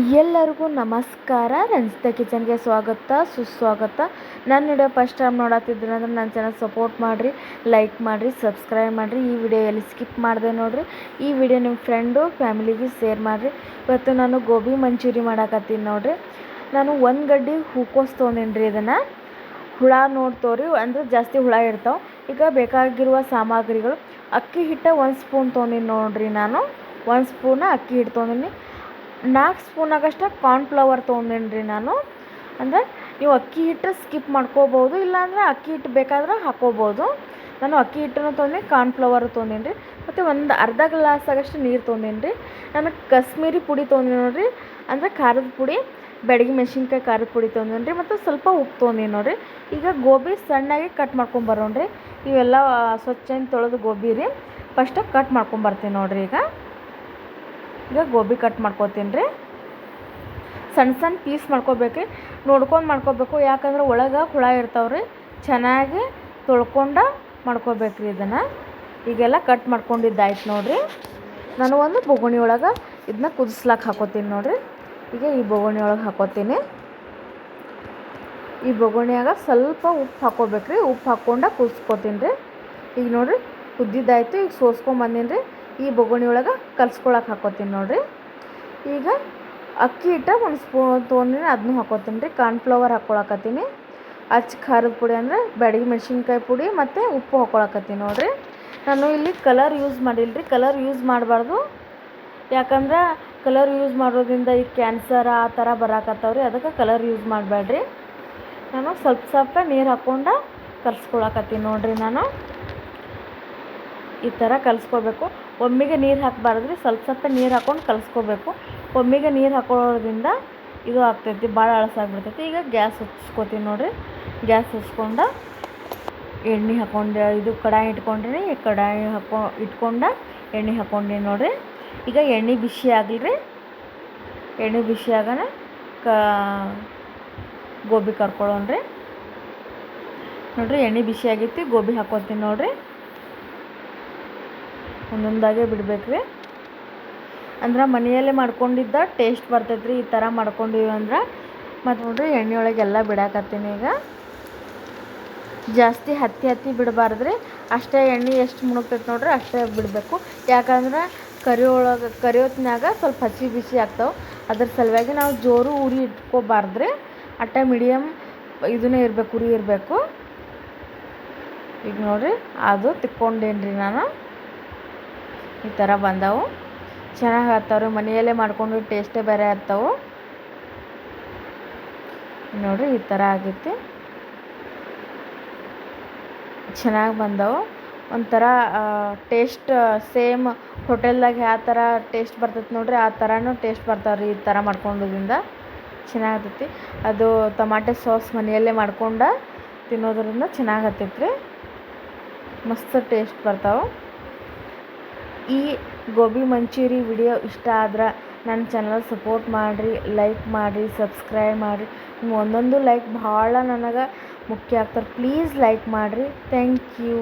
ಎಲ್ಲರಿಗೂ ನಮಸ್ಕಾರ. ರಂಜಿತಾ ಕಿಚನ್ಗೆ ಸ್ವಾಗತ, ಸುಸ್ವಾಗತ. ನನ್ನ ವಿಡಿಯೋ ಫಸ್ಟ್ ಟೈಮ್ ನೋಡತ್ತಿದ್ರೆ ಅಂದ್ರೆ ನನ್ನ ಚಾನಲ್ ಸಪೋರ್ಟ್ ಮಾಡಿರಿ, ಲೈಕ್ ಮಾಡಿರಿ, ಸಬ್ಸ್ಕ್ರೈಬ್ ಮಾಡಿರಿ. ಈ ವಿಡಿಯೋ ಎಲ್ಲಿ ಸ್ಕಿಪ್ ಮಾಡಿದೆ ನೋಡಿರಿ. ಈ ವಿಡಿಯೋ ನಿಮ್ಮ ಫ್ರೆಂಡು, ಫ್ಯಾಮಿಲಿಗೆ ಶೇರ್ ಮಾಡಿರಿ. ಇವತ್ತು ನಾನು ಗೋಬಿ ಮಂಚೂರಿ ಮಾಡಾಕತ್ತೀನಿ ನೋಡಿರಿ. ನಾನು ಒಂದು ಗಡ್ಡೆ ಹೂಕೋಸ್ ತೊಗೊಂಡೇನಿ ರೀ ಇದನ್ನು. ಹುಳ ರೀ ಅಂದ್ರೆ ಜಾಸ್ತಿ ಹುಳ ಇರ್ತಾವೆ. ಈಗ ಬೇಕಾಗಿರುವ ಸಾಮಗ್ರಿಗಳು. ಅಕ್ಕಿ ಹಿಟ್ಟ ಒಂದು ಸ್ಪೂನ್ ತೊಗೊಂಡಿನಿ ನೋಡಿರಿ ನಾನು. ಒಂದು ಸ್ಪೂನ ಅಕ್ಕಿ ಹಿಟ್ಟು ತೊಗೊಂಡಿನಿ. ನಾಲ್ಕು ಕಾರ್ನ್ ಕಾರ್ನ್ಫ್ಲವರ್ ತೊಗೊಂಡೇನಿ ರೀ ನಾನು. ಅಂದರೆ ನೀವು ಅಕ್ಕಿ ಹಿಟ್ಟು ಸ್ಕಿಪ್ ಮಾಡ್ಕೋಬೋದು ಇಲ್ಲಾಂದರೆ ಅಕ್ಕಿ ಹಿಟ್ಟು ಬೇಕಾದ್ರೆ ಹಾಕೋಬೋದು ನಾನು ಅಕ್ಕಿ ಹಿಟ್ಟನ್ನು ತೊಗೊಂಡು ಕಾರ್ನ್ಫ್ಲವರ್ ತೊಗೊಂಡೇನಿ ರೀ ಮತ್ತು ಒಂದು ಅರ್ಧ ಗ್ಲಾಸ್ ಆಗಷ್ಟು ನೀರು ತೊಗೊಂಡೇನಿ ರೀ ನಾನು ಕಾಶ್ಮೀರಿ ಪುಡಿ ತೊಗೊಂಡಿನಿ ನೋಡಿರಿ. ಅಂದರೆ ಖಾರದ ಪುಡಿ ಬೆಳಗ್ಗೆ ಮೆಣಸಿನ್ಕಾಯಿ ಖಾರದ ಪುಡಿ ತೊಗೊಂಡೇನಿ ರೀ ಮತ್ತು ಸ್ವಲ್ಪ ಉಪ್ಪು ತೊಗೊಂಡೇನಿ ನೋಡಿರಿ. ಈಗ ಗೋಬಿ ಸಣ್ಣಾಗಿ ಕಟ್ ಮಾಡ್ಕೊಂಬರೋಣ್ರಿ ಇವೆಲ್ಲ ಸ್ವಚ್ಛ ತೊಳೆದು ಗೋಬಿ ರೀ. ಫಸ್ಟಾಗಿ ಕಟ್ ಮಾಡ್ಕೊಂಬರ್ತೀನಿ ನೋಡಿರಿ ಈಗ. ಈಗ ಗೋಬಿ ಕಟ್ ಮಾಡ್ಕೊತೀನಿ ರೀ. ಸಣ್ಣ ಸಣ್ಣ ಪೀಸ್ ಮಾಡ್ಕೋಬೇಕು ನೋಡ್ಕೊಂಡು ಮಾಡ್ಕೋಬೇಕು, ಯಾಕಂದ್ರೆ ಒಳಗೆ ಹುಳ ಇರ್ತಾವ್ರಿ ಚೆನ್ನಾಗಿ ತೊಳ್ಕೊಂಡು ಮಾಡ್ಕೋಬೇಕು ರೀ ಇದನ್ನು. ಈಗೆಲ್ಲ ಕಟ್ ಮಾಡ್ಕೊಂಡಿದ್ದಾಯ್ತು ನೋಡಿರಿ. ನಾನು ಒಂದು ಬೊಗುಣಿ ಒಳಗೆ ಇದನ್ನ ಕುದಿಸ್ಲಾಕ ಹಾಕೋತೀನಿ ನೋಡಿರಿ. ಈಗ ಈ ಬೊಗುಣಿ ಒಳಗೆ ಹಾಕೋತೀನಿ. ಈ ಬೊಗುಣಿಯಾಗ ಸ್ವಲ್ಪ ಉಪ್ಪು ಹಾಕೋಬೇಕು ರೀ ಉಪ್ಪು ಹಾಕ್ಕೊಂಡು ಕುದಿಸ್ಕೊತೀನಿ ರೀ. ಈಗ ನೋಡಿರಿ, ಕುದ್ದಿದ್ದಾಯ್ತು. ಈಗ ಸೋಸ್ಕೊಂಬಂದೀನಿ ರೀ. ಈ ಬೊಗುಣಿ ಒಳಗೆ ಕಲ್ಸ್ಕೊಳಕ್ಕೆ ಹಾಕೋತೀನಿ ನೋಡಿರಿ. ಈಗ ಅಕ್ಕಿ ಹಿಟ್ಟ ಒಂದು ಸ್ಪೂನ್ ತೊಗೊಂಡಿನಿ ಅದನ್ನೂ ಹಾಕೋತೀನಿ ರೀ. ಕಾರ್ನ್ಫ್ಲವರ್ ಹಾಕ್ಕೊಳಕತ್ತೀನಿ ಅಚ್ಚ ಖಾರದ ಪುಡಿ ಅಂದರೆ ಬ್ಯಾಡಗಿ ಮೆಣಸಿನ್ಕಾಯಿ ಪುಡಿ ಮತ್ತು ಉಪ್ಪು ಹಾಕ್ಕೊಳಕತ್ತೀನಿ ನೋಡಿರಿ. ನಾನು ಇಲ್ಲಿ ಕಲರ್ ಯೂಸ್ ಮಾಡಿಲ್ಲ ರೀ ಕಲರ್ ಯೂಸ್ ಮಾಡಬಾರ್ದು. ಯಾಕಂದ್ರೆ ಕಲರ್ ಯೂಸ್ ಮಾಡೋದ್ರಿಂದ ಈ ಕ್ಯಾನ್ಸರ್ ಆ ಥರ ಬರಾಕತ್ತಾವ್ರಿ. ಅದಕ್ಕೆ ಕಲರ್ ಯೂಸ್ ಮಾಡಬೇಡ್ರಿ ನಾನು ಸ್ವಲ್ಪ ಸ್ವಲ್ಪ ನೀರು ಹಾಕ್ಕೊಂಡು ಕಲ್ಸ್ಕೊಳಕತ್ತೀನಿ ನೋಡಿರಿ ನಾನು. ಈ ಥರ ಕಲಿಸ್ಕೋಬೇಕು. ಒಮ್ಮೆಗೆ ನೀರು ಹಾಕಬಾರ್ದ್ರಿ ಸ್ವಲ್ಪ ಸ್ವಲ್ಪ ನೀರು ಹಾಕ್ಕೊಂಡು ಕಲಸ್ಕೋಬೇಕು. ಒಮ್ಮೆಗೆ ನೀರು ಹಾಕೋದ್ರಿಂದ ಇದು ಆಗ್ತೈತಿ ಭಾಳ ಅಳಸಾಗ್ಬಿಡ್ತೈತಿ ಈಗ ಗ್ಯಾಸ್ ಹಚ್ಕೋತೀನಿ ನೋಡಿರಿ. ಗ್ಯಾಸ್ ಹಚ್ಕೊಂಡು ಎಣ್ಣೆ ಹಾಕ್ಕೊಂಡು ಇದು ಕಡಾಯಿ ಇಟ್ಕೊಂಡ್ರಿ. ಕಡಾಯಿ ಹಾಕೊ, ಇಟ್ಕೊಂಡು ಎಣ್ಣೆ ಹಾಕೊಂಡಿ ನೋಡಿರಿ. ಈಗ ಎಣ್ಣೆ ಬಿಸಿ ಆಗಲಿ ರೀ ಎಣ್ಣೆ ಬಿಸಿ ಆಗೋಣ ಕ, ಗೋಬಿ ಕರ್ಕೊಳ್ಳೋಣ್ರಿ ನೋಡಿರಿ ಎಣ್ಣೆ ಬಿಸಿ ಆಗೈತಿ ಗೋಬಿ ಹಾಕೋತೀನಿ ನೋಡಿರಿ. ಒಂದೊಂದಾಗೆ ಬಿಡಬೇಕು ರೀ ಅಂದ್ರೆ ಮನೆಯಲ್ಲೇ ಮಾಡ್ಕೊಂಡಿದ್ದ ಟೇಸ್ಟ್ ಬರ್ತೈತೆ ರೀ ಈ ಥರ ಮಾಡ್ಕೊಂಡಿವಿ ಅಂದ್ರೆ. ಮತ್ತು ನೋಡ್ರಿ ಎಣ್ಣೆ ಒಳಗೆಲ್ಲ ಬಿಡಾಕತ್ತೀನಿ ಈಗ. ಜಾಸ್ತಿ ಹತ್ತಿ ಹತ್ತಿ ಬಿಡಬಾರ್ದ್ರಿ. ಅಷ್ಟೇ ಎಣ್ಣೆ ಎಷ್ಟು ಮುಣುಕ್ತೈತೆ ನೋಡ್ರಿ ಅಷ್ಟೇ ಬಿಡಬೇಕು. ಯಾಕಂದ್ರೆ ಕರಿ ಒಳಗೆ ಕರಿಯೋತ್ನಾಗ ಸ್ವಲ್ಪ ಹಸಿ ಬಿಸಿ ಆಗ್ತಾವೆ. ಅದ್ರ ಸಲುವಾಗಿ ನಾವು ಜೋರು ಉರಿ ಇಟ್ಕೋಬಾರ್ದ್ರಿ. ಅಟ್ಟ ಮೀಡಿಯಮ್ ಇದನ್ನೇ ಇರಬೇಕು, ಉರಿ ಇರಬೇಕು. ಈಗ ನೋಡಿರಿ ಅದು ತಿಕ್ಕೊಂಡೇನ್ರಿ ನಾನು. ಈ ಥರ ಬಂದವು. ಚೆನ್ನಾಗಿ ಆಗ್ತಾವ್ರಿ. ಮನೆಯಲ್ಲೇ ಮಾಡ್ಕೊಂಡು ಟೇಸ್ಟೇ ಬೇರೆ ಆಗ್ತಾವು. ನೋಡಿರಿ, ಈ ಥರ ಆಗೈತಿ ಚೆನ್ನಾಗಿ ಬಂದವು. ಒಂಥರ ಟೇಸ್ಟ್ ಸೇಮ್ ಹೋಟೆಲ್ದಾಗ ಯಾವ ಥರ ಟೇಸ್ಟ್ ಬರ್ತೈತೆ ನೋಡ್ರಿ, ಆ ಥರನೂ ಟೇಸ್ಟ್ ಬರ್ತಾವ್ರಿ ಈ ಥರ ಮಾಡ್ಕೊಂಡೋದ್ರಿಂದ. ಚೆನ್ನಾಗತ್ತೈತಿ ಅದು ಟಮಾಟೆ ಸಾಸ್ ಮನೆಯಲ್ಲೇ ಮಾಡ್ಕೊಂಡು ತಿನ್ನೋದ್ರಿಂದ ಚೆನ್ನಾಗಿ ರೀ ಮಸ್ತ್ ಟೇಸ್ಟ್ ಬರ್ತಾವೆ. ಈ ಗೋಬಿ ಮಂಚೂರಿ ವಿಡಿಯೋ ಇಷ್ಟ ಆದ್ರೆ ನನ್ನ ಚಾನಲ್ ಸಪೋರ್ಟ್ ಮಾಡಿರಿ ಲೈಕ್ ಮಾಡಿರಿ ಸಬ್ಸ್ಕ್ರೈಬ್ ಮಾಡಿರಿ. ನಿಮ್ಮ ಒಂದೊಂದು ಲೈಕ್ ಭಾಳ ನನಗೆ ಮುಖ್ಯ ಆಗ್ತಾರೆ. ಪ್ಲೀಸ್ ಲೈಕ್ ಮಾಡಿರಿ. Thank you